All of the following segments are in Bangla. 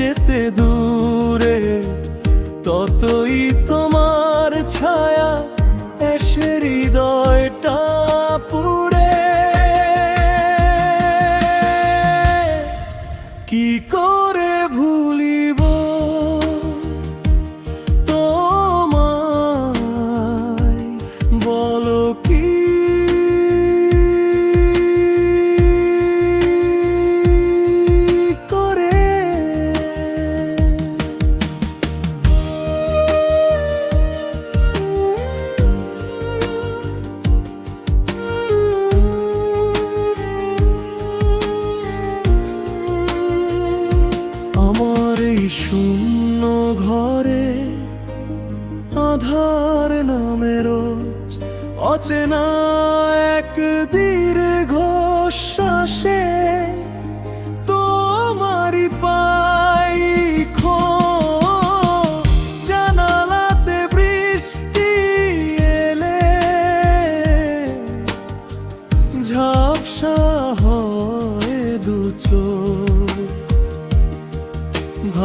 যেতে দূরে ততই তোমার ছায়া এসে হৃদয়টা পুরে কি করে ভুলিব তোমায়? বলো কি শূন্য ঘরে আধার নামে রোজ অচেনা এক দীর্ঘ শ্বাসে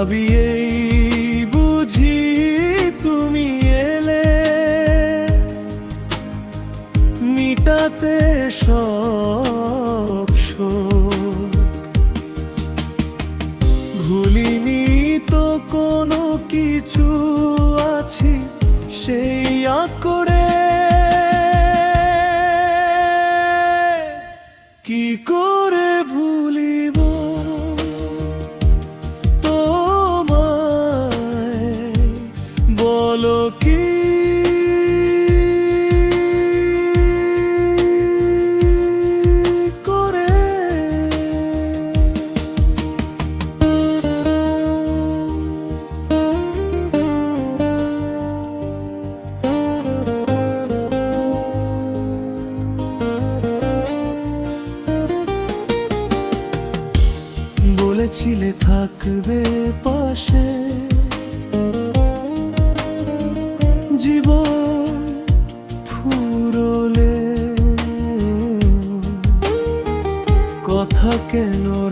ভাবি এই বুঝি তুমি এলে মিটাতে সব। ভুলিনি তো কোনো কিছু আছি সেই আঁকড়ে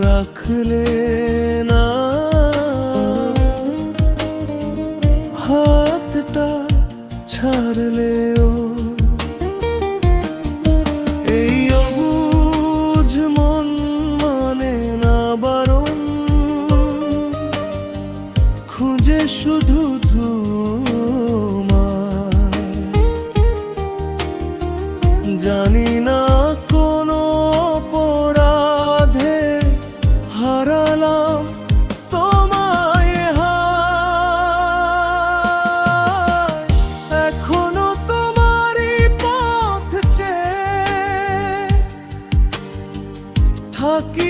রাখলে না হাতটা ছাড়লেও এই মন না খুঁজে শুধু তোমার